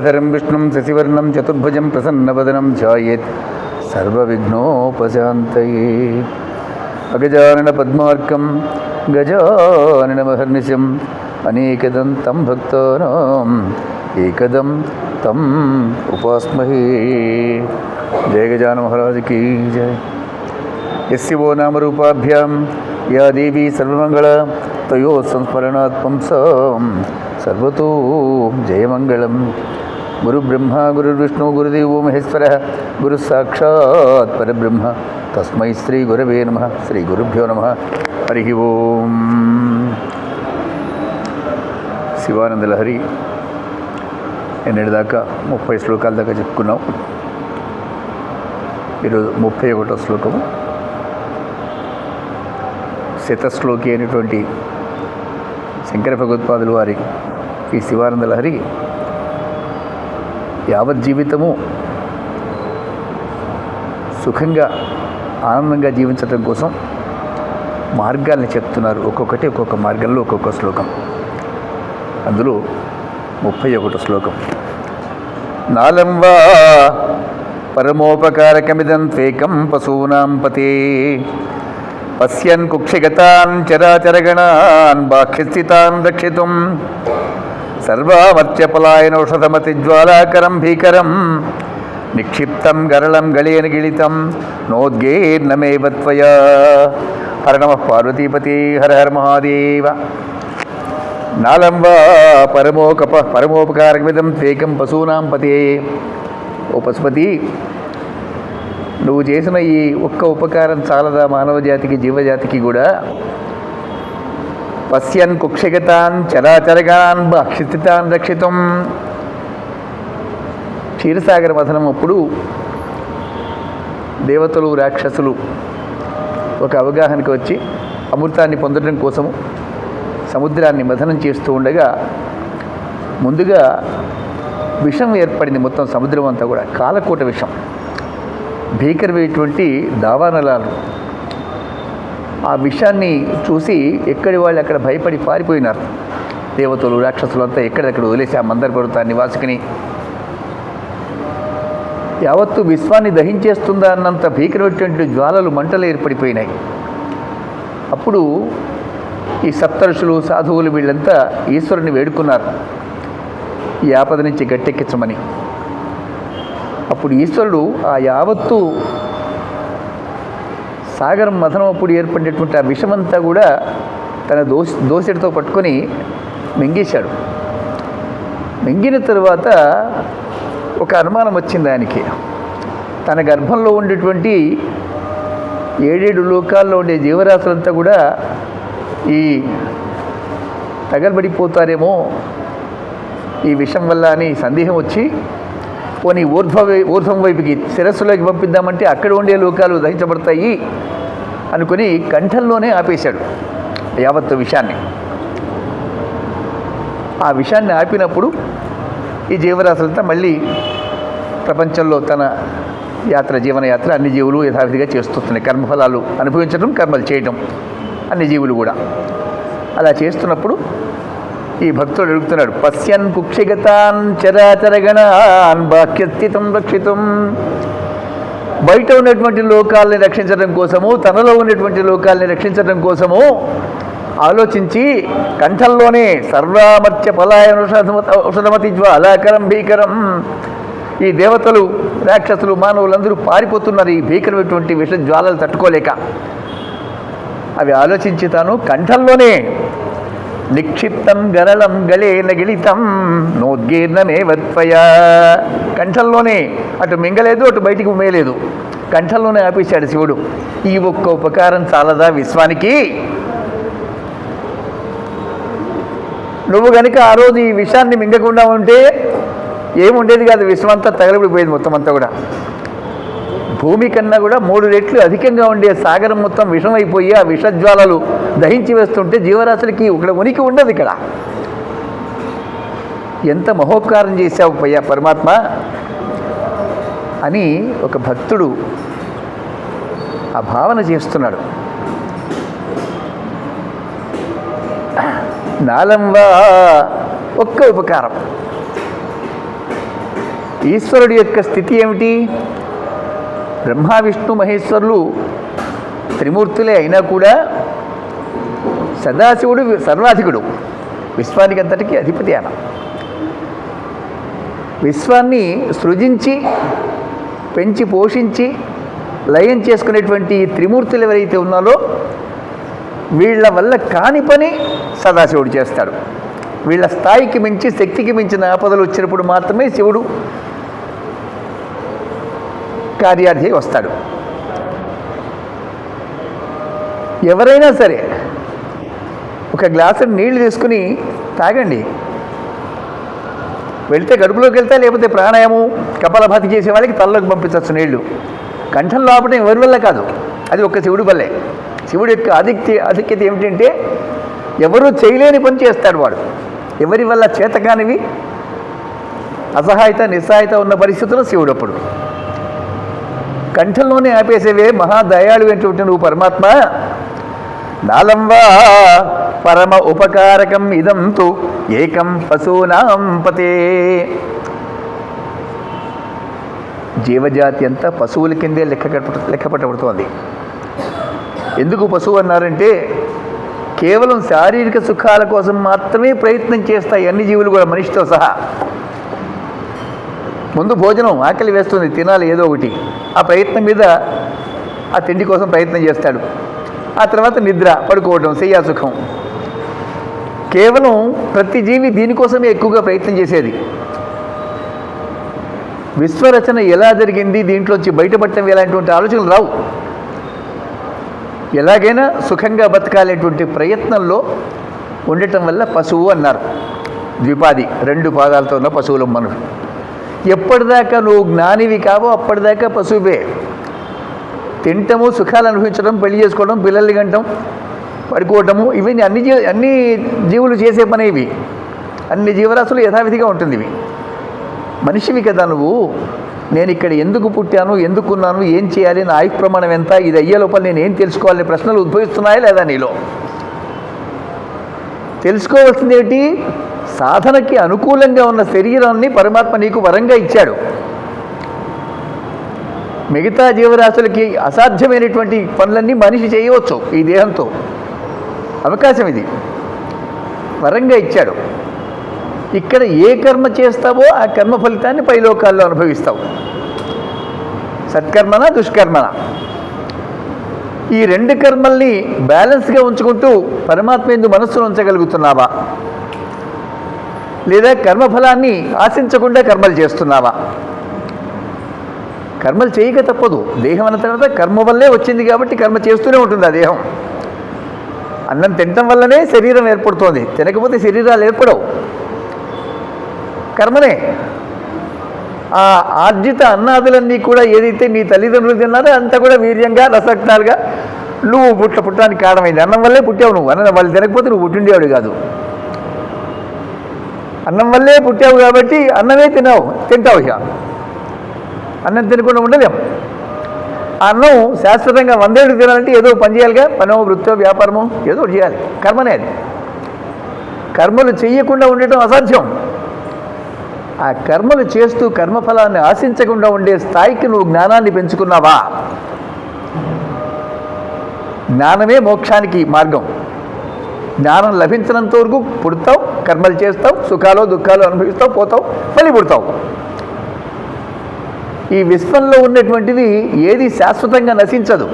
గదాధరం విష్ణుం శశివర్ణం చతుర్భుజం ప్రసన్నవదనం ధ్యాయేత్. సర్వవిఘ్నోపశాంతయే అగజానన పద్మార్కం గజానన మహర్నిశం అనేకదం తం భక్తానాం ఏకదం తం ఉపాస్మహే. జయ గజాన మహారాజుకి జయ. ఎస్సివో నామరూపాభ్యాం యా దేవీ సర్వమంగళ తయో సంస్మరణాత్మం సాం సర్వతో జయమంగళం. గురు బ్రహ్మ గురు విష్ణు గురుదేవో మహేశ్వర గురు సాక్షాత్ పరబ్రహ్మ. తస్మై శ్రీ గురవే నమ శ్రీ గురుభ్యో నమ. హరి ఓం. శివానంద లహరి దాకా ముప్పై శ్లోకాల దాకా చెప్పుకున్నాం. ఈరోజు ముప్పై ఒకటో శ్లోకము. శతశ్లోకి అయినటువంటి శంకర భగవత్పాదులు వారి ఈ శివానంద లహరి యావత్ జీవితము సుఖంగా ఆనందంగా జీవించడం కోసం మార్గాల్ని చెప్తున్నారు. ఒక్కొక్కటి ఒక్కొక్క మార్గంలో ఒక్కొక్క శ్లోకం. అందులో ముప్పై ఒకటో శ్లోకం. నాలం వా పరమోపకారకమిదం త్వేకం పశూనాం పతే. పశ్యన్ కుక్షిగతాన్ చరాచరగణాన్ బాహ్యస్థితాన్ రక్షితుం. సర్వామర్త్యపలాయనౌషధమతిజ్వాలాకరం భీకరం నిక్షిప్తం గరళం గళేన గిళితం నోద్గేర్నమేవ త్వయా. హర నమ పార్వతీపతి హర హర మహాదేవ. నాలం వా పరమోకప పరమోపకారకమిదం త్వేకం పశూనాం పతే. ఓ పశుపతి నువ్వు చేసిన ఈ ఒక్క ఉపకారం చాలదా మానవ జాతికి జీవజాతికి కూడా? పశ్యన్ కుక్షిగతాన్ చరాచరగాన్ భక్షితాన్ రక్షితం. క్షీరసాగర మథనం అప్పుడు దేవతలు రాక్షసులు ఒక అవగాహనకు వచ్చి అమృతాన్ని పొందడం కోసము సముద్రాన్ని మథనం చేస్తూ ఉండగా ముందుగా విషం ఏర్పడింది మొత్తం సముద్రం అంతా కూడా కాలకూట విషం. భీకరమైనటువంటి దావానలాలు ఆ విషయాన్ని చూసి ఎక్కడి వాళ్ళు అక్కడ భయపడి పారిపోయినారు. దేవతలు రాక్షసులు అంతా ఎక్కడెక్కడ వదిలేసి ఆ మందర పర్వత నివాసికిని యావత్తు విశ్వాన్ని దహించేస్తుందా? అన్నంత భీకరమైనటువంటి జ్వాలలు మంటలు ఏర్పడిపోయినాయి. అప్పుడు ఈ సప్తరుషులు సాధువులు వీళ్ళంతా ఈశ్వరుని వేడుకున్నారు. ఈ ఆపద నుంచి గట్టెక్కించమని. అప్పుడు ఈశ్వరుడు ఆ యావత్తు సాగరం మథనం అప్పుడు ఏర్పడినటువంటి ఆ విషమంతా కూడా తన దోష దోసెడితో పట్టుకొని మింగేశాడు. మింగిన తర్వాత ఒక అనుమానం వచ్చింది ఆయనకి. తన గర్భంలో ఉండేటువంటి ఏడేడు లోకాల్లో ఉండే జీవరాశులంతా కూడా ఈ తగలబడిపోతారేమో ఈ విషం వల్ల అని సందేహం వచ్చి పోనీ ఊర్ధ్వ ఊర్ధ్వం వైపుకి శిరస్సులోకి పంపిద్దామంటే అక్కడ ఉండే లోకాలు దహించబడతాయి అనుకుని కంఠంలోనే ఆపేశాడు యావత్తు విషయాన్ని ఆ విషయాన్ని ఆపినప్పుడు ఈ జీవరాశులంతా మళ్ళీ ప్రపంచంలో తన యాత్ర జీవనయాత్ర అన్ని జీవులు యథావిధిగా చేస్తున్నాయి కర్మఫలాలు అనుభవించడం కర్మలు చేయటం అన్ని జీవులు కూడా. అలా చేస్తున్నప్పుడు ఈ భక్తుడు అడుగుతున్నాడు పశ్యన్ కుక్షిగతాన్ చరాచరగణాన్ బాక్యస్థితం రక్షితం. బయట ఉన్నటువంటి లోకాల్ని రక్షించడం కోసము తనలో ఉన్నటువంటి లోకాల్ని రక్షించడం కోసము ఆలోచించి కంఠంలోనే సర్వామర్త్య పలాయన ఔషధమతి జ్వాలాకరం భీకరం ఈ దేవతలు రాక్షసులు మానవులందరూ పారిపోతున్నారు ఈ భీకరమైనటువంటి విష జ్వాలలు తట్టుకోలేక. అవి ఆలోచించి తాను కంఠంలోనే నిక్షిప్తం గరళం గలే గిళితం నోద్గీర్ణమే వర్త్వయా కంఠంలోనే అటు మింగలేదు అటు బయటికి ఉమ్మేయలేదు కంఠంలోనే ఆపేశాడు శివుడు. ఈ ఒక్క ఉపకారం చాలదా విశ్వానికి? నువ్వు గనుక ఆ రోజు ఈ విషయాన్ని మింగకుండా ఉంటే ఏముండేది కాదు విశ్వం అంతా తగలబడిపోయేది మొత్తం అంతా కూడా. భూమి కన్నా కూడా మూడు రెట్లు అధికంగా ఉండే సాగరం మొత్తం విషమైపోయి ఆ విషజ్వాలలు దహించి వేస్తుంటే జీవరాశులకి ఇక్కడ ఉనికి ఉండదు ఇక్కడ. ఎంత మహోపకారం చేశావు పయ్యా పరమాత్మ అని ఒక భక్తుడు ఆ భావన చేస్తున్నాడు. నాలంబా ఒక్క ఉపకారం. ఈశ్వరుడి యొక్క స్థితి ఏమిటి? బ్రహ్మ విష్ణు మహేశ్వరులు త్రిమూర్తులే అయినా కూడా సదాశివుడు సర్వాధికుడు. విశ్వానికి అంతటికీ అధిపతి ఆయన. విశ్వాన్ని సృజించి పెంచి పోషించి లయం చేసుకునేటువంటి త్రిమూర్తులు ఎవరైతే ఉన్నారో వీళ్ళ వల్ల కాని పని సదాశివుడు చేస్తాడు. వీళ్ళ స్థాయికి మించి శక్తికి మించిన ఆపదలు వచ్చినప్పుడు మాత్రమే శివుడు కార్యార్థి వస్తాడు. ఎవరైనా సరే ఒక గ్లాసు నీళ్ళు తీసుకుని తాగండి. వెళితే గడుపులోకి వెళ్తే లేకపోతే ప్రాణాయామం కపాలభాతి చేసే వాళ్ళకి తలలోకి పంపించవచ్చు నీళ్ళు. కంఠం లోపడం ఎవరి వల్ల కాదు అది ఒక్క శివుడి వల్లే. శివుడి యొక్క ఆధిక్య ఆధిక్యత ఏమిటంటే ఎవరు చేయలేని పని చేస్తాడు వాడు. ఎవరి వల్ల చేతకానివి? అసహాయత నిస్సహాయత ఉన్న పరిస్థితుల్లో శివుడు అప్పుడు. కంఠంలోనే ఆపేసేవే మహాదయాళు ఏంటి నువ్వు పరమాత్మ. నాలంవా పరమ ఉపకారకం ఇదం తు ఏకం పశూనాం పతే. జీవజాతి అంతా పశువుల కిందే లెక్క కట్ట- ఎందుకు పశువు అన్నారంటే కేవలం శారీరక సుఖాల కోసం మాత్రమే ప్రయత్నం చేస్తాయి అన్ని జీవులు కూడా మనిషితో సహా. ముందు భోజనం ఆకలి వేస్తుంది తినాలి ఏదో ఒకటి. ఆ ప్రయత్నం మీద ఆ తిండి కోసం ప్రయత్నం చేస్తాడు. ఆ తర్వాత నిద్ర పడుకోవడం శయ్యా సుఖం కేవలం ప్రతి జీవి దీనికోసమే ఎక్కువగా ప్రయత్నం చేసేది. విశ్వరచన ఎలా జరిగింది దీంట్లోంచి బయటపడటం ఎలాంటి ఆలోచనలు రావు. ఎలాగైనా సుఖంగా బతకాలేటువంటి ప్రయత్నంలో ఉండటం వల్ల పశువు అన్నారు. ద్విపాది రెండు పాదాలతో ఉన్న పశువులు మనుషులు ఎప్పటిదాకా నువ్వు జ్ఞానివి కావో అప్పటిదాకా పశువే. తింటము సుఖాలు అనుభవించడం పెళ్ళి చేసుకోవడం పిల్లల్ని గంటం పడుకోవటము ఇవన్నీ అన్ని జీ అన్ని జీవులు చేసే పని ఇవి అన్ని జీవరాశులు యథావిధిగా ఉంటుంది ఇవి మనిషివి కదా నువ్వు. నేను ఇక్కడ ఎందుకు పుట్టాను ఎందుకున్నాను ఏం చేయాలి నా ఆయుష్ ప్రమాణం ఎంత ఇది అయ్యే లోపల నేను ఏం తెలుసుకోవాలనే ప్రశ్నలు ఉద్భవిస్తున్నాయా లేదా నీలో? తెలుసుకోవాల్సింది ఏంటి సాధనకి అనుకూలంగా ఉన్న శరీరాన్ని పరమాత్మ నీకు వరంగా ఇచ్చాడు. మిగతా జీవరాశులకి అసాధ్యమైనటువంటి పనులన్నీ మనిషి చేయవచ్చు ఈ దేహంతో. అవకాశం ఇది. వరంగా ఇచ్చాడు. ఇక్కడ ఏ కర్మ చేస్తావో ఆ కర్మ ఫలితాన్ని పైలోకాల్లో అనుభవిస్తావు. సత్కర్మన దుష్కర్మన? ఈ రెండు కర్మల్ని బ్యాలెన్స్గా ఉంచుకుంటూ పరమాత్మ ఎందు మనస్సును ఉంచగలుగుతున్నావా? లేదా కర్మఫలాన్ని ఆశించకుండా కర్మలు చేస్తున్నావా? కర్మలు చేయక తప్పదు. దేహం అన్న తర్వాత కర్మ వల్లే వచ్చింది కాబట్టి కర్మ చేస్తూనే ఉంటుంది ఆ దేహం. అన్నం తినటం వల్లనే శరీరం ఏర్పడుతోంది. తినకపోతే శరీరాలు ఏర్పడవు. కర్మనే. ఆ ఆర్జిత అన్నాదులన్నీ కూడా ఏదైతే నీ తల్లిదండ్రులు తిన్నారో అంతా కూడా వీర్యంగా రసక్తాలుగా నువ్వు పుట్ట పుట్టడానికి కారణమైంది. అన్నం వల్లే పుట్టావు నువ్వు. అన్నం వాళ్ళు తినకపోతే నువ్వు పుట్టిండేవాడు కాదు. అన్నం వల్లే పుట్టావు కాబట్టి అన్నమే తినావు తింటావు ఇక. అన్నం తినకుండా ఉండలేం. ఆ అన్నం శాశ్వతంగా వందేళ్ళు తినాలంటే ఏదో పని చేయాలిగా? పనో వృత్తో వ్యాపారమో ఏదో చేయాలి. కర్మనే అది. కర్మలు చేయకుండా ఉండటం అసాధ్యం. ఆ కర్మలు చేస్తూ కర్మఫలాన్ని ఆశించకుండా ఉండే స్థాయికి నువ్వు జ్ఞానాన్ని పెంచుకున్నావా? జ్ఞానమే మోక్షానికి మార్గం. జ్ఞానం లభించినంత వరకు పుడతావు కర్మలు చేస్తావు సుఖాలు దుఃఖాలు అనుభవిస్తావు పోతావు మళ్ళీ పుడతావు. ఈ విశ్వంలో ఉన్నటువంటిది ఏది శాశ్వతంగా నశించదు.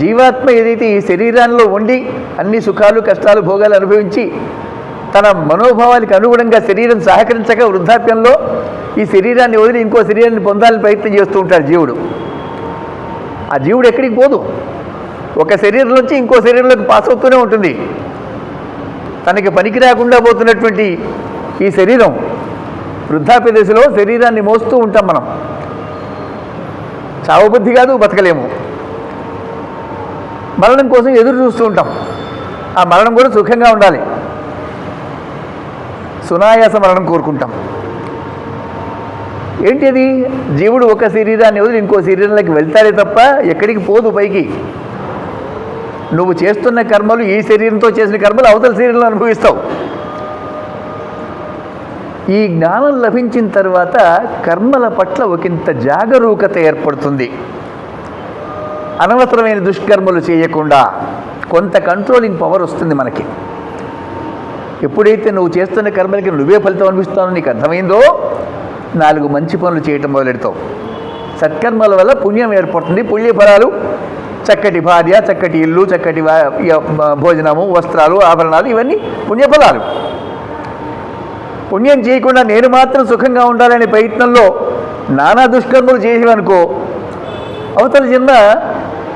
జీవాత్మ ఏదైతే ఈ శరీరాల్లో ఉండి అన్ని సుఖాలు కష్టాలు భోగాలు అనుభవించి తన మనోభావానికి అనుగుణంగా శరీరం సహకరించక వృద్ధాప్యంలో ఈ శరీరాన్ని వదిలి ఇంకో శరీరాన్ని పొందాలని ప్రయత్నం చేస్తూ ఉంటాడు జీవుడు. ఆ జీవుడు ఎక్కడికి పోదు. ఒక శరీరం నుంచి ఇంకో శరీరంలోకి పాస్ అవుతూనే ఉంటుంది. తనకి పనికి రాకుండా పోతున్నటువంటి ఈ శరీరం వృద్ధాప్య దశలో శరీరాన్ని మోస్తూ ఉంటాం మనం. చావబుద్ధి కాదు బతకలేము. మరణం కోసం ఎదురు చూస్తూ ఉంటాం. ఆ మరణం కూడా సుఖంగా ఉండాలి. సునాయాస మరణం కోరుకుంటాం. ఏంటి అది? జీవుడు ఒక శరీరాన్ని వదిలి ఇంకో శరీరంలోకి వెళ్తాడే తప్ప ఎక్కడికి పోదు పైకి. నువ్వు చేస్తున్న కర్మలు ఈ శరీరంతో చేసిన కర్మలు అవతల శరీరంలో అనుభవిస్తావు. ఈ జ్ఞానం లభించిన తర్వాత కర్మల పట్ల ఒకంత జాగరూకత ఏర్పడుతుంది. అనవసరమైన దుష్కర్మలు చేయకుండా కొంత కంట్రోలింగ్ పవర్ వస్తుంది మనకి. ఎప్పుడైతే నువ్వు చేస్తున్న కర్మలకి నువ్వే ఫలితం అనిపిస్తానో నీకు అర్థమైందో నాలుగు మంచి పనులు చేయటం మొదలెడతావు. సత్కర్మల వల్ల పుణ్యం ఏర్పడుతుంది పుణ్యఫలాలు చక్కటి భార్య చక్కటి ఇల్లు చక్కటి భోజనము వస్త్రాలు ఆభరణాలు ఇవన్నీ పుణ్యఫలాలు. పుణ్యం చేయకుండా నేను మాత్రం సుఖంగా ఉండాలనే ప్రయత్నంలో నానా దుష్కర్మలు చేసేవనుకో అవతల జన్మ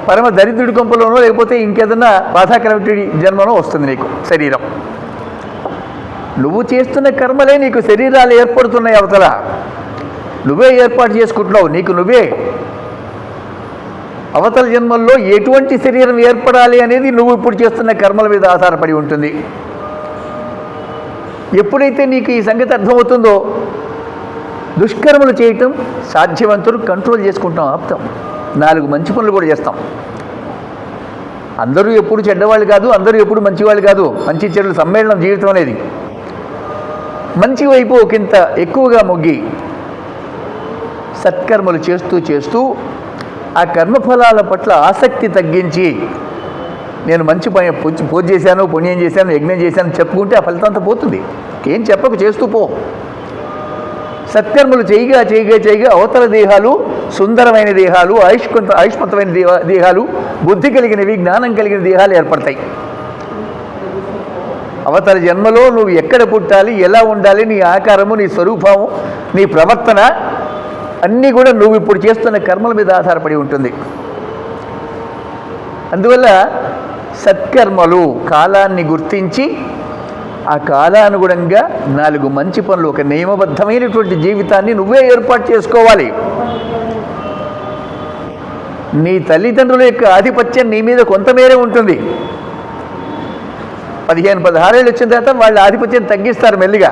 పరమ దరిద్రుడి కొంపలోనో లేకపోతే ఇంకేదన్నా బాధాకరమైన జన్మనో వస్తుంది నీకు శరీరం. నువ్వు చేస్తున్న కర్మలే నీకు శరీరాలు ఏర్పడుతున్నాయి అవతల. నువ్వే ఏర్పాటు చేసుకుంటున్నావు. నీకు నువ్వే అవతల జన్మల్లో ఎటువంటి శరీరం ఏర్పడాలి అనేది నువ్వు ఇప్పుడు చేస్తున్న కర్మల మీద ఆధారపడి ఉంటుంది. ఎప్పుడైతే నీకు ఈ సంగతి అర్థమవుతుందో దుష్కర్మలు చేయటం సాధ్యవంతులు కంట్రోల్ చేసుకుంటాం ఆపుతాం. నాలుగు మంచి పనులు కూడా చేస్తాం. అందరూ ఎప్పుడు చెడ్డవాళ్ళు కాదు అందరూ ఎప్పుడు మంచివాళ్ళు కాదు. మంచి చెడులు సమ్మేళనం జీవితం అనేది. మంచి వైపు ఒకంత ఎక్కువగా మొగ్గి సత్కర్మలు చేస్తూ చేస్తూ ఆ కర్మఫలాల పట్ల ఆసక్తి తగ్గించి నేను మంచి పని పూజ- పూజ చేశాను పుణ్యం చేశాను యజ్ఞం చేశాను చెప్పుకుంటే ఆ ఫలితం అంతా పోతుంది. ఏం చెప్పకు చేస్తూ పో. సత్కర్మలు చేయగా చేయగా చేయగా అవతల దేహాలు సుందరమైన దేహాలు ఆయుష్మంత ఆయుష్మంతమైన దేహ- దేహాలు బుద్ధి కలిగినవి జ్ఞానం కలిగిన దేహాలు ఏర్పడతాయి. అవతల జన్మలో నువ్వు ఎక్కడ పుట్టాలి ఎలా ఉండాలి నీ ఆకారము నీ స్వరూపము నీ ప్రవర్తన అన్నీ కూడా నువ్వు ఇప్పుడు చేస్తున్న కర్మల మీద ఆధారపడి ఉంటుంది. అందువల్ల సత్కర్మలు కాలాన్ని గుర్తించి ఆ కాలానుగుణంగా నాలుగు మంచి పనులు ఒక నియమబద్ధమైనటువంటి జీవితాన్ని నువ్వే ఏర్పాటు చేసుకోవాలి. నీ తల్లిదండ్రుల యొక్క ఆధిపత్యం నీ మీద కొంతమేరే ఉంటుంది. పదిహేను పదహారేళ్ళు వచ్చిన తర్వాత వాళ్ళ ఆధిపత్యం తగ్గిస్తారు మెల్లిగా.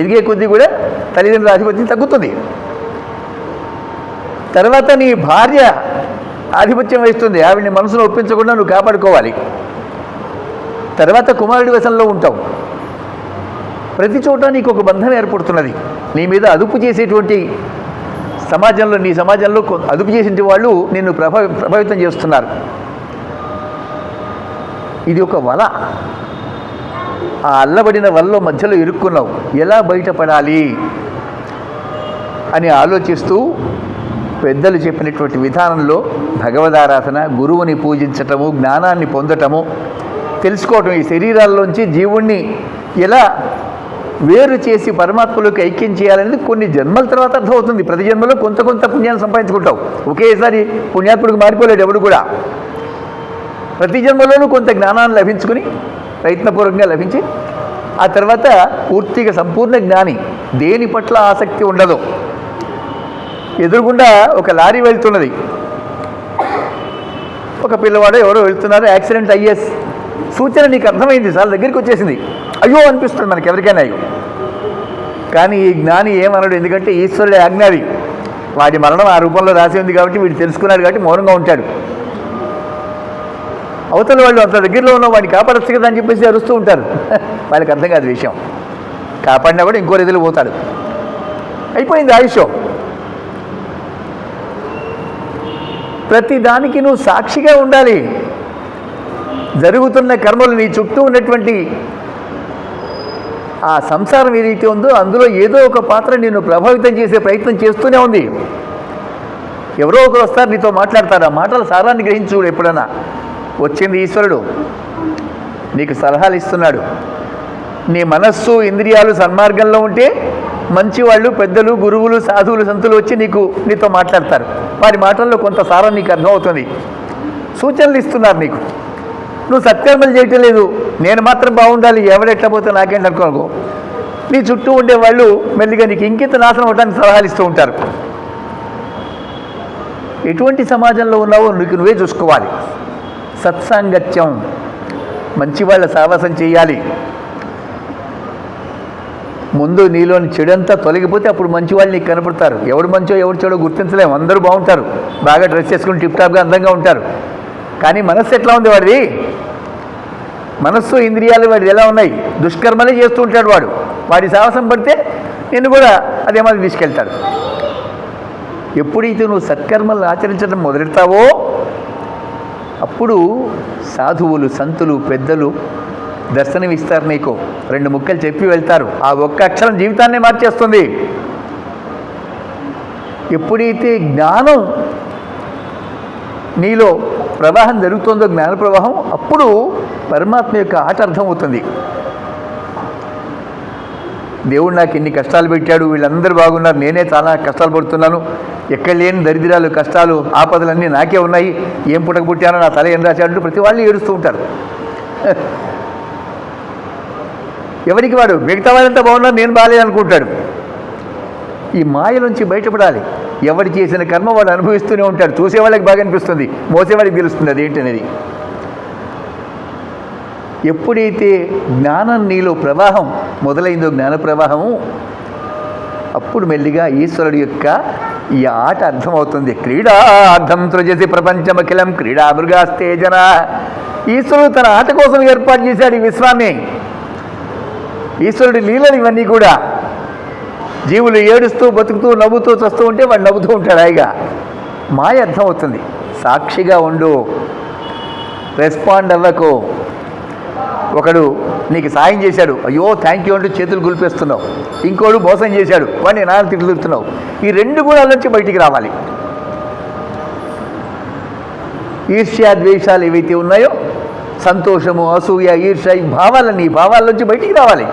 ఎదిగే కొద్దీ కూడా తల్లిదండ్రుల ఆధిపత్యం తగ్గుతుంది. తర్వాత నీ భార్య ఆధిపత్యం వహిస్తుంది. ఆవిడ్ని మనసును ఒప్పించకుండా నువ్వు కాపాడుకోవాలి. తర్వాత కుమారుడి వశంలో ఉంటావు. ప్రతి చోట నీకు ఒక బంధం ఏర్పడుతున్నది. నీ మీద అదుపు చేసేటువంటి సమాజంలో నీ సమాజంలో అదుపు చేసిన వాళ్ళు నిన్ను ప్రభావి ప్రభావితం చేస్తున్నారు. ఇది ఒక వల. ఆ అల్లబడిన వలలో మధ్యలో ఇరుక్కున్నావు. ఎలా బయటపడాలి అని ఆలోచిస్తూ పెద్దలు చెప్పినటువంటి విధానంలో భగవదారాధన గురువుని పూజించటము జ్ఞానాన్ని పొందటము తెలుసుకోవటం ఈ శరీరాల్లోంచి జీవుణ్ణి ఎలా వేరు చేసి పరమాత్మలోకి ఐక్యం చేయాలనేది కొన్ని జన్మల తర్వాత అర్థమవుతుంది. ప్రతి జన్మలో కొంత కొంత పుణ్యాన్ని సంపాదించుకుంటావు. ఒకేసారి పుణ్యాత్ముడికి మారిపోలేడు ఎవడు కూడా. ప్రతి జన్మలోనూ కొంత జ్ఞానాన్ని లభించుకుని ప్రయత్నపూర్వకంగా లభించి ఆ తర్వాత పూర్తిగా సంపూర్ణ జ్ఞాని. దేని పట్ల ఆసక్తి ఉండదు. ఎదురుగుండా ఒక లారీ వెళ్తున్నది. ఒక పిల్లవాడు ఎవరో వెళ్తున్నారు యాక్సిడెంట్ అయ్యే సూచన నీకు అర్థమైంది చాలా దగ్గరికి వచ్చేసింది. అయ్యో అనిపిస్తుంది మనకి ఎవరికైనా అయ్యో. కానీ ఈ జ్ఞాని ఏమనడు ఎందుకంటే ఈశ్వరుడు ఆజ్ఞాది. వాడి మరణం ఆ రూపంలో రాసి ఉంది కాబట్టి వీడు తెలుసుకున్నాడు కాబట్టి మౌనంగా ఉంటాడు. అవతల వాళ్ళు అంత దగ్గరలో ఉన్న వాడిని కాపాడచ్చు కదా అని చెప్పేసి అరుస్తూ ఉంటారు. వాళ్ళకి అర్థం కాదు విషయం. కాపాడినా కూడా ఇంకో రీతిలో పోతాడు. అయిపోయింది ఆయుష్యం. ప్రతి దానికి నువ్వు సాక్షిగా ఉండాలి. జరుగుతున్న కర్మలు నీ చుట్టూ ఉన్నటువంటి ఆ సంసారం ఏదైతే ఉందో అందులో ఏదో ఒక పాత్ర నిన్ను ప్రభావితం చేసే ప్రయత్నం చేస్తూనే ఉంది. ఎవరో ఒకరు వస్తారు నీతో మాట్లాడతారు. ఆ మాటల సారాన్ని గ్రహించు ఎప్పుడన్నా. వచ్చింది ఈశ్వరుడు. నీకు సలహాలు ఇస్తున్నాడు. నీ మనస్సు ఇంద్రియాలు సన్మార్గంలో ఉంటే మంచి వాళ్ళు పెద్దలు గురువులు సాధువులు సంతులు వచ్చి నీకు నీతో మాట్లాడతారు. వారి మాటల్లో కొంత సారం నీకు అర్థమవుతుంది. సూచనలు ఇస్తున్నారు నీకు. నువ్వు సత్కర్మలు చేయటం లేదు. నేను మాత్రం బాగుండాలి. ఎవడెట్లా పోతే నాకేంటి అనుకోనుకో నీ చుట్టూ ఉండే వాళ్ళు మెల్లిగా నీకు ఇంకిత నాశనం అవడానికి సలహాలు ఇస్తూ ఉంటారు. ఎటువంటి సమాజంలో ఉన్నావో నీకు నువ్వే చూసుకోవాలి. సత్సాంగత్యం. మంచి వాళ్ళ సావాసం చేయాలి. ముందు నీలోని చెడంతా తొలగిపోతే అప్పుడు మంచి వాళ్ళు నీకు కనపడతారు. ఎవడు మంచో ఎవడు చెడో గుర్తించలేము. అందరూ బాగుంటారు. బాగా డ్రెస్ చేసుకుని టిప్ టాప్గా అందంగా ఉంటారు. కానీ మనస్సు ఎట్లా ఉంది వాడిది? మనస్సు ఇంద్రియాలు వాడిది ఎలా ఉన్నాయి? దుష్కర్మలే చేస్తూ ఉంటాడు వాడు. వాడి సాహసం పడితే నిన్ను కూడా అదే మాది తీసుకెళ్తాడు. ఎప్పుడైతే నువ్వు సత్కర్మలను ఆచరించడం మొదలెడతావో అప్పుడు సాధువులు సంతులు పెద్దలు దర్శనమిస్తారు నీకు. రెండు ముక్కలు చెప్పి వెళ్తారు. ఆ ఒక్క అక్షరం జీవితాన్నే మార్చేస్తుంది. ఎప్పుడైతే జ్ఞానం నీలో ప్రవాహం జరుగుతుందో జ్ఞాన ప్రవాహం అప్పుడు పరమాత్మ యొక్క ఆట అర్థమవుతుంది. దేవుడు నాకు ఎన్ని కష్టాలు పెట్టాడు వీళ్ళందరూ బాగున్నారు నేనే చాలా కష్టాలు పడుతున్నాను. ఎక్కడ లేని దరిద్రాలు కష్టాలు ఆపదలన్నీ నాకే ఉన్నాయి. ఏం పుట్టక పుట్టానో నా తల ఏం రాశాడు ప్రతి వాళ్ళు ఏడుస్తూ ఉంటారు. ఎవరికి వాడు? మిగతా వాళ్ళంతా బాగున్నారు నేను బాగాలేదు అనుకుంటాడు. ఈ మాయ నుంచి బయటపడాలి. ఎవరు చేసిన కర్మ వాడు అనుభవిస్తూనే ఉంటాడు. చూసేవాళ్ళకి బాగా అనిపిస్తుంది. మోసేవాడికి తెలుస్తుంది అదేంటనేది ఎప్పుడైతే జ్ఞానం నీలో ప్రవాహం మొదలైందో జ్ఞాన ప్రవాహము అప్పుడు మెల్లిగా ఈశ్వరుడు యొక్క ఈ ఆట అర్థమవుతుంది. క్రీడా అర్థం త్రజసి ప్రపంచమఖిలం క్రీడా మృగాస్తేజన. ఈశ్వరుడు తన ఆట కోసం ఏర్పాటు చేశాడు ఈ విశ్వాన్ని. ఈశ్వరుడి లీలలు ఇవన్నీ కూడా. జీవులు ఏడుస్తూ బతుకుతూ నవ్వుతూ చస్తూ ఉంటే వాడు నవ్వుతూ ఉంటాడు హాయిగా. మాయ అర్థమవుతుంది. సాక్షిగా ఉండు. రెస్పాండ్ అవ్వకు. ఒకడు నీకు సాయం చేశాడు. అయ్యో థ్యాంక్ యూ అంటూ చేతులు గుల్పేస్తున్నావు. ఇంకోడు మోసం చేశాడు. వాడిని నాన్న తిరుగుతున్నావు ఈ రెండు కూడా నుంచి బయటికి రావాలి. ఈర్ష్యా ద్వేషాలు ఏవైతే ఉన్నాయో సంతోషము అసూయ ఈర్ష్య ఈ భావాలన్నీ నీ భావాల నుంచి బయటికి రావాలి.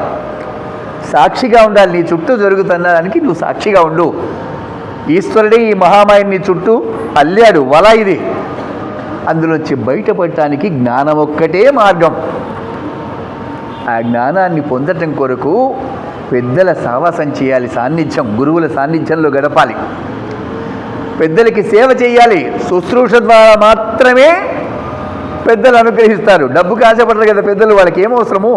సాక్షిగా ఉండాలి నీ చుట్టూ జరుగుతున్న దానికి నువ్వు సాక్షిగా ఉండు. ఈశ్వరుడే ఈ మహామాయని చుట్టూ అల్లాడు వల ఇది. అందులోంచి బయటపడటానికి జ్ఞానం ఒక్కటే మార్గం. ఆ జ్ఞానాన్ని పొందటం కొరకు పెద్దల సావాసం చేయాలి సాన్నిధ్యం గురువుల సాన్నిధ్యంలో గడపాలి. పెద్దలకి సేవ చేయాలి శుశ్రూష ద్వారా మాత్రమే పెద్దలు అనుగ్రహిస్తారు. డబ్బుకి ఆశపడరు కదా పెద్దలు వాళ్ళకి ఏం అవసరము?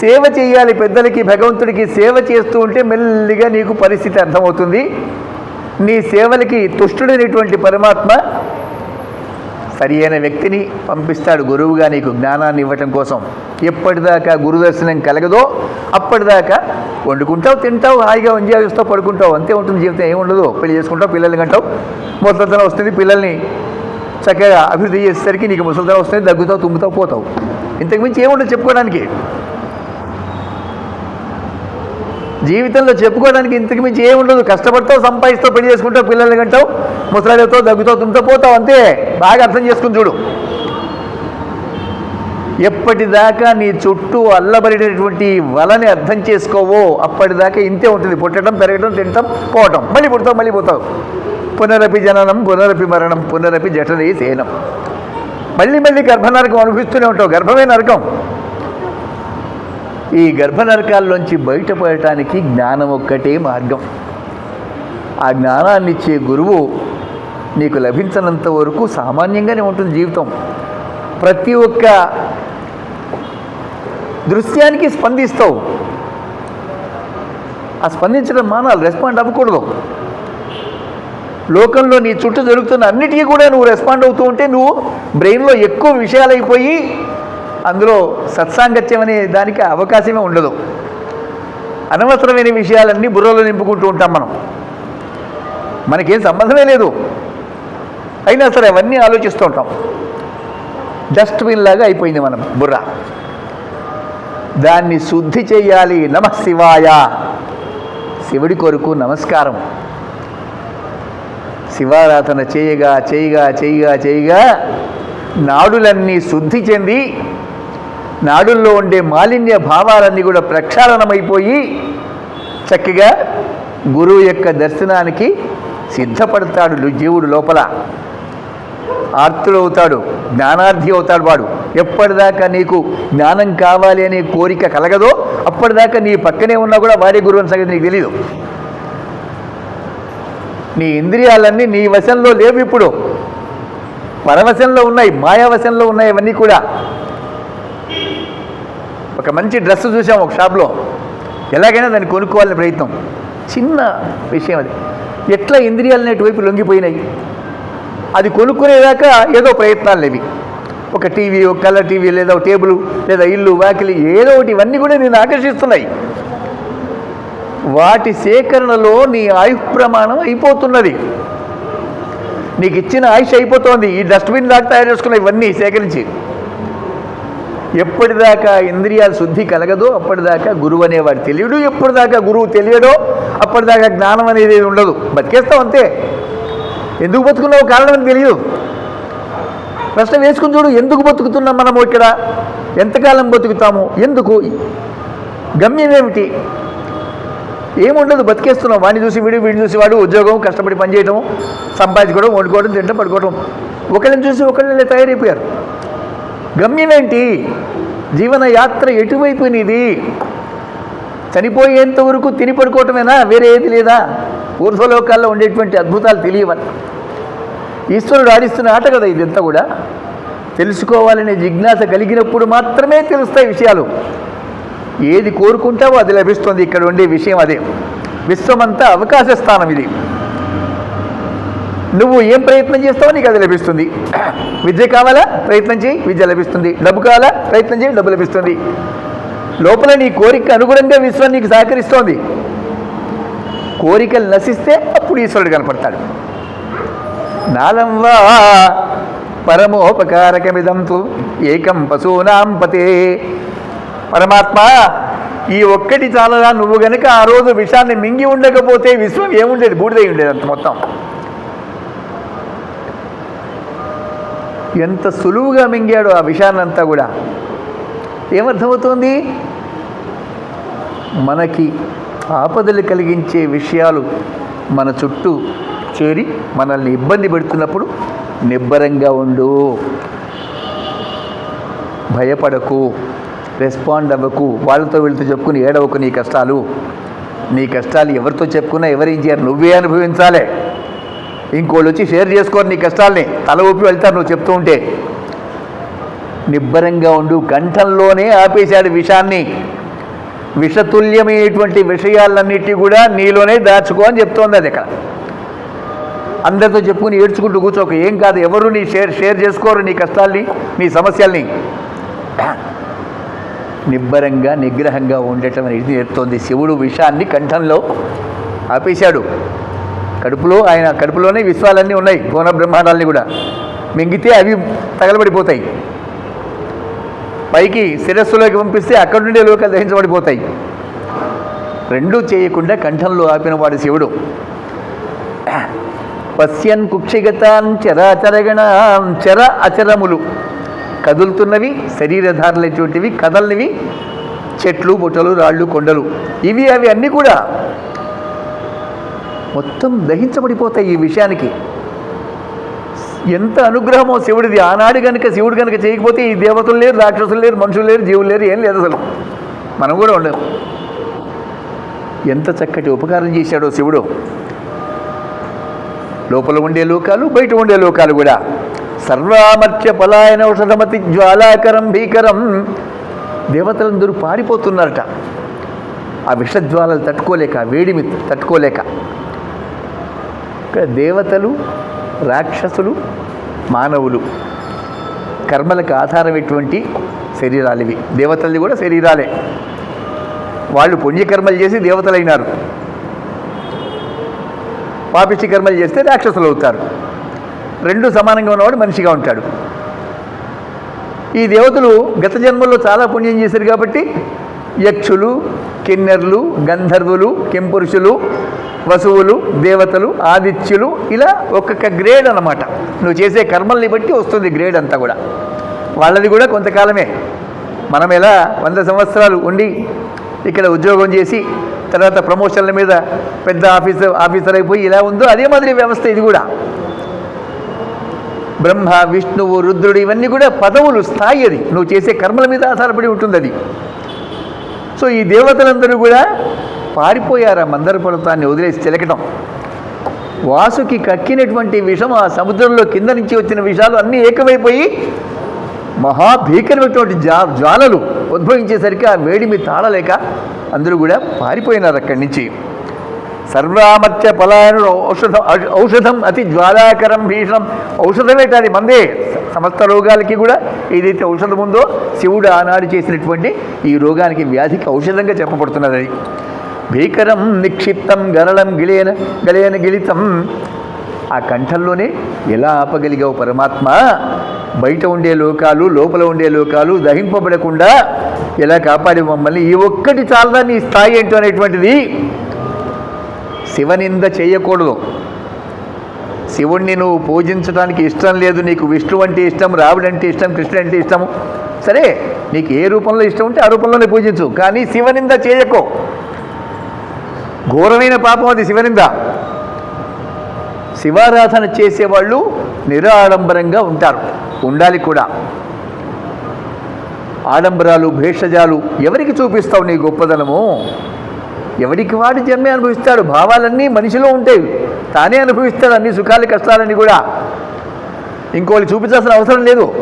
సేవ చేయాలి పెద్దలకి భగవంతుడికి సేవ చేస్తూ ఉంటే మెల్లిగా నీకు పరిస్థితి అర్థమవుతుంది. నీ సేవలకి తుష్టుడైనటువంటి పరమాత్మ సరి అయిన వ్యక్తిని పంపిస్తాడు గురువుగా నీకు జ్ఞానాన్ని ఇవ్వటం కోసం. ఎప్పటిదాకా గురుదర్శనం కలగదో అప్పటిదాకా వండుకుంటావు తింటావు హాయిగా ఎంజాయ్ చేస్తావు పడుకుంటావు. అంతే ఉంటుంది జీవితం ఏముండదు పెళ్ళి చేసుకుంటావు పిల్లల్ని కంటావు. మొత్తం వస్తుంది పిల్లల్ని చక్కగా అభివృద్ధి చేసేసరికి నీకు ముసలితనం వస్తుంది దగ్గుతావు తుమ్ముతావు పోతావు. ఇంతకుమించి ఏముండదు చెప్పుకోవడానికి. జీవితంలో చెప్పుకోవడానికి ఇంతకు మించి ఏముండదు. కష్టపడతావు సంపాదిస్తావు పెళ్ళి చేసుకుంటావు పిల్లల్ని కంటావు ముసలితో దగ్గుతావు తుమ్ముతో పోతావు అంతే. బాగా అర్థం చేసుకుని చూడు. ఎప్పటిదాకా నీ చుట్టూ అల్లబడినటువంటి వలని అర్థం చేసుకోవో అప్పటిదాకా ఇంతే ఉంటుంది. పుట్టడం పెరగడం తినటం పోవటం. మళ్ళీ పుడతావు మళ్ళీ పోతావు. పునరపి జననం పునరపి మరణం పునరపి జఠరీ సేనం. మళ్ళీ మళ్ళీ గర్భనరకం అనిపిస్తూనే ఉంటావు. గర్భమే నరకం. ఈ గర్భ నరకాల్లోంచి బయటపడటానికి జ్ఞానం ఒక్కటే మార్గం. ఆ జ్ఞానాన్ని ఇచ్చే గురువు నీకు లభించనంత వరకు సామాన్యంగానే ఉంటుంది జీవితం. ప్రతి ఒక్క దృశ్యానికి స్పందిస్తావు. ఆ స్పందించడం మానాలి. రెస్పాండ్ అవ్వకూడదు. లోకంలో నీ చుట్టూ జరుగుతున్న అన్నిటికీ కూడా నువ్వు రెస్పాండ్ అవుతూ ఉంటే నువ్వు బ్రెయిన్లో ఎక్కువ విషయాలు అయిపోయి అందులో సత్సాంగత్యం అనే దానికి అవకాశమే ఉండదు. అనవసరమైన విషయాలన్నీ బుర్రలో నింపుకుంటూ ఉంటాం మనం. మనకేం సంబంధమే లేదు. అయినా సరే అవన్నీ ఆలోచిస్తూ ఉంటాం. డస్ట్బిన్ లాగా అయిపోయింది మనం బుర్ర. దాన్ని శుద్ధి చేయాలి నమ శివాయ శివుడి కొరకు నమస్కారం. శివారాధన చేయగా చేయగా చేయగా చేయగా నాడులన్నీ శుద్ధి చెంది నాడుల్లో ఉండే మాలిన్య భావాలన్నీ కూడా ప్రక్షాళనమైపోయి చక్కగా గురువు యొక్క దర్శనానికి సిద్ధపడతాడు జీవుడు లోపల. ఆర్తుడవుతాడు జ్ఞానార్థి అవుతాడు వాడు. ఎప్పటిదాకా నీకు జ్ఞానం కావాలి అనే కోరిక కలగదో అప్పటిదాకా నీ పక్కనే ఉన్నా కూడా వాడే గురువు అని సంగతి నీకు తెలియదు నీ ఇంద్రియాలన్నీ నీ వశంలో లేవు ఇప్పుడు. పరవశంలో ఉన్నాయి మాయావశంలో ఉన్నాయి అవన్నీ కూడా. ఒక మంచి డ్రెస్ చూసాం ఒక షాప్లో. ఎలాగైనా దాన్ని కొనుక్కోవాలని ప్రయత్నం. చిన్న విషయం అది. ఎట్లా ఇంద్రియాలు నేటివైపు లొంగిపోయినాయి? అది కొనుక్కునేదాకా ఏదో ప్రయత్నాలు లేవి. ఒక టీవీ ఒక కలర్ టీవీ లేదా టేబుల్ లేదా ఇల్లు వాకిలి ఏదో ఒకటి ఇవన్నీ కూడా నేను ఆకర్షిస్తున్నాయి. వాటి సేకరణలో నీ ఆయుష్ ప్రమాణం అయిపోతున్నది. నీకు ఇచ్చిన ఆయుష్ అయిపోతోంది. ఈ డస్ట్బిన్ దాకా తయారు చేసుకున్న ఇవన్నీ సేకరించి. ఎప్పటిదాకా ఇంద్రియాల శుద్ధి కలగదో అప్పటిదాకా గురువు అనేవాడు తెలియడు. ఎప్పటిదాకా గురువు తెలియడో అప్పటిదాకా జ్ఞానం అనేది ఉండదు. బతికేస్తావు అంతే. ఎందుకు బతుకున్నావు? కారణం అని తెలియదు. ప్రశ్న వేసుకుని చూడు ఎందుకు బతుకుతున్నాం మనము ఇక్కడ? ఎంతకాలం బతుకుతాము? ఎందుకు? గమ్యం ఏమిటి? ఏముండదు బతికేస్తున్నాం. వాడిని చూసి వీడు వీడిని చూసి వాడు ఉద్యోగం కష్టపడి పనిచేయడం సంపాదించుకోవడం వండుకోవడం తినడం పడుకోవడం ఒకళ్ళని చూసి ఒకళ్ళని తయారైపోయారు. గమ్యమేంటి జీవనయాత్ర జీవన యాత్ర ఎటువైపు నీది చనిపోయేంత వరకు తిని పడుకోవటమేనా? వేరే ఏది లేదా? ఊర్ధ్వలోకాల్లో ఉండేటువంటి అద్భుతాలు తెలియవని. ఈశ్వరుడు ఆడిస్తున్న ఆట కదా ఇదంతా కూడా. తెలుసుకోవాలనే జిజ్ఞాస కలిగినప్పుడు మాత్రమే తెలుస్తాయి విషయాలు. ఏది కోరుకుంటావో అది లభిస్తుంది. ఇక్కడ ఉండే విషయం అదే. విశ్వమంతా అవకాశ స్థానం ఇది. నువ్వు ఏం ప్రయత్నం చేస్తావో నీకు అది లభిస్తుంది. విద్య కావాలా? ప్రయత్నం చేయి. విద్య లభిస్తుంది. డబ్బు కావాలా? ప్రయత్నం చేయి. డబ్బు లభిస్తుంది. లోపల నీ కోరిక అనుగుణంగా విశ్వం నీకు సహకరిస్తోంది. కోరికలు నశిస్తే అప్పుడు ఈశ్వరుడు కనపడతాడు. నాలం వా పరమోపకారకమిదం తు ఏకం పశూనాం పతే. పరమాత్మ ఈ ఒక్కటి చాలదా నువ్వు గనుక ఆ రోజు విషాన్ని మింగి ఉండకపోతే విశ్వం ఏముండేది? బూడిదై ఉండేది అంత మొత్తం. ఎంత సులువుగా మింగాడు ఆ విషాన్నంతా కూడా. ఏమర్థమవుతోంది? మనకి ఆపదలు కలిగించే విషయాలు మన చుట్టూ చేరి మనల్ని ఇబ్బంది పెడుతున్నప్పుడు నిబ్బరంగా ఉండు. భయపడకు. రెస్పాండ్ అవ్వకు. వాళ్ళతో వీళ్ళతో చెప్పుకుని ఏడవకు నీ కష్టాలు. నీ కష్టాలు ఎవరితో చెప్పుకున్నా ఎవరేం చేయరు నువ్వే అనుభవించాలే. ఇంకోళ్ళు వచ్చి షేర్ చేసుకోరు నీ కష్టాలని. తల ఊపి వెళ్తారు నువ్వు చెప్తూ ఉంటే. నిబ్బరంగా ఉండు. కంఠంలోనే ఆపేశాడు విషాన్ని. విషతుల్యమైనటువంటి విషయాలన్నిటి కూడా నీలోనే దాచుకో అని చెప్తోంది అది ఇక్కడ అందరితో చెప్పుకుని ఏడ్చుకుంటూ కూర్చోక. ఏం కాదు ఎవరు నీ షేర్ షేర్ చేసుకోరు నీ కష్టాల్ని నీ సమస్యల్ని. నిబ్బరంగా నిగ్రహంగా ఉండటం అనేది నేర్పుతోంది. శివుడు విషాన్ని కంఠంలో ఆపేశాడు. కడుపులో ఆయన కడుపులోనే విశ్వాలన్నీ ఉన్నాయి భువన బ్రహ్మాండాలని కూడా. మింగితే అవి తగలబడిపోతాయి. పైకి శిరస్సులోకి పంపిస్తే అక్కడి నుండే లోకాలు దహించబడిపోతాయి. రెండూ చేయకుండా కంఠంలో ఆపిన వాడు శివుడు. పశ్యన్ కుక్షిగతాన్ చరాచరగణ చర అచరములు. కదులుతున్నవి శరీరధారులైనటువంటివి కదలనివి చెట్లు బుట్టలు రాళ్ళు కొండలు. ఇవి అవి అన్నీ కూడా మొత్తం దహించబడిపోతాయి ఈ విషయానికి. ఎంత అనుగ్రహమో శివుడిది. ఆనాడు కనుక శివుడు కనుక చేయకపోతే ఈ దేవతలు లేరు రాక్షసులు లేరు మనుషులు లేరు జీవులు లేరు ఏం లేదు అసలు. మనం కూడా ఉండము ఎంత చక్కటి ఉపకారం చేశాడో శివుడు. లోపల ఉండే లోకాలు బయట ఉండే లోకాలు కూడా. సర్వామర్త్య పలాయన ఔషధమతి జ్వాలాకరం భీకరం. దేవతలందరూ పారిపోతున్నారట. ఆ విషజ్వాలలు తట్టుకోలేక వేడిమి తట్టుకోలేక. ఇక్కడ దేవతలు రాక్షసులు మానవులు కర్మలకు ఆధారమైనటువంటి శరీరాలు ఇవి. దేవతలది కూడా శరీరాలే. వాళ్ళు పుణ్యకర్మలు చేసి దేవతలైనారు. పాపిష్టి కర్మలు చేస్తే రాక్షసులు అవుతారు. రెండు సమానంగా ఉన్నవాడు మనిషిగా ఉంటాడు. ఈ దేవతలు గత జన్మల్లో చాలా పుణ్యం చేశారు కాబట్టి యక్షులు కిన్నెర్లు గంధర్వులు కెంపురుషులు వసువులు దేవతలు ఆదిత్యులు ఇలా ఒక్కొక్క గ్రేడ్ అన్నమాట. నువ్వు చేసే కర్మల్ని బట్టి వస్తుంది గ్రేడ్ అంతా కూడా. వాళ్ళది కూడా కొంతకాలమే. మనం ఎలా వంద సంవత్సరాలు ఉండి ఇక్కడ ఉద్యోగం చేసి తర్వాత ప్రమోషన్ల మీద పెద్ద ఆఫీసర్ ఆఫీసర్ అయిపోయి ఇలా ఉందో అదే మాదిరి వ్యవస్థ ఇది కూడా. బ్రహ్మ విష్ణువు రుద్రుడు ఇవన్నీ కూడా పదవులు స్థాయి అది. నువ్వు చేసే కర్మల మీద ఆధారపడి ఉంటుంది అది సో ఈ దేవతలందరూ కూడా పారిపోయారు ఆ మందర పర్వతాన్ని వదిలేసి చిలకటం వాసుకి కక్కినటువంటి విషం ఆ సముద్రంలో కింద నుంచి వచ్చిన విషాలు అన్నీ ఏకమైపోయి మహాభీకరమైనటువంటి జా జ్వాలలు ఉద్భవించేసరికి ఆ వేడిమి తాళలేక అందరూ కూడా పారిపోయినారు అక్కడి నుంచి. సర్వామర్త్య పలాయనుడు ఔషధం ఔషధం అతి జ్వాలాకరం భీషణం. ఔషధమే కాదు మందే. సమస్త రోగాలకి కూడా ఏదైతే ఔషధం ఉందో శివుడు ఆనాడు చేసినటువంటి ఈ రోగానికి వ్యాధికి ఔషధంగా చెప్పబడుతున్నది. అది భీకరం నిక్షిప్తం గరళం గిలేన గలేన గిలితం ఆ కంఠంలోనే ఎలా ఆపగలిగావు పరమాత్మ? బయట ఉండే లోకాలు లోపల ఉండే లోకాలు దహింపబడకుండా ఎలా కాపాడి మమ్మల్ని? ఈ ఒక్కటి చాలదా నీ స్థాయి ఏంటో అనేటువంటిది శివనింద చేయకూడదు. శివుణ్ణి నువ్వు పూజించడానికి ఇష్టం లేదు. నీకు విష్ణువు అంటే ఇష్టం రావుడు అంటే ఇష్టం కృష్ణుడు అంటే ఇష్టం సరే నీకు ఏ రూపంలో ఇష్టం ఉంటే ఆ రూపంలోనే పూజించు. కానీ శివనింద చేయకో. ఘోరమైన పాపం అది శివనింద. శివారాధన చేసేవాళ్ళు నిరాడంబరంగా ఉంటారు. ఉండాలి కూడా. ఆడంబరాలు భేషజాలు ఎవరికి చూపిస్తావు నీ గొప్పదనము? ఎవరికి వాడి జన్మే అనుభవిస్తాడు? భావాలన్నీ మనిషిలో ఉంటాయి. తానే అనుభవిస్తాడు అన్ని సుఖాలు కష్టాలన్నీ కూడా. ఇంకోళ్ళు చూపించాల్సిన అవసరం లేదు.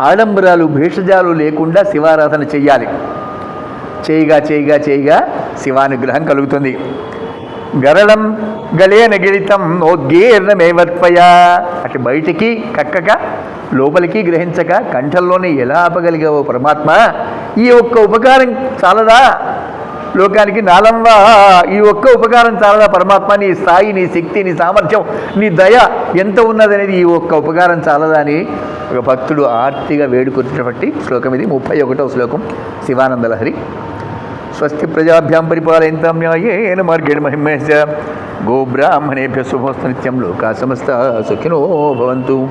ఆడంబరాలు భేషజాలు లేకుండా శివారాధన చెయ్యాలి. చేయగా చేయగా చేయగా శివానుగ్రహం కలుగుతుంది. గరళం గలేన గిళితం నోద్గీర్ణమేవర్పయా అటు బయటికి కక్కక లోపలికి గ్రహించక కంఠంలోనే ఎలా ఆపగలిగావో పరమాత్మ ఈ ఒక్క ఉపకారం చాలదా? లోకానికి నాలంవా. ఈ ఒక్క ఉపకారం చాలదా పరమాత్మ? నీ స్థాయి నీ శక్తి నీ సామర్థ్యం నీ దయ ఎంత ఉన్నదనేది ఈ ఒక్క ఉపకారం చాలదా అని ఒక భక్తుడు ఆర్తిగా వేడుకున్నటువంటి శ్లోకం ఇది. ముప్పై ఒకటో శ్లోకం. శివానందలహరి. స్వస్తి ప్రజాభ్యాం పరిపాలయంతాం న్యాయేన మార్గేణ మహిమేశ. గోబ్రాహ్మణేభ్య శుభోస్తు నిత్యం లోకా సమస్త సుఖినో భవంతు.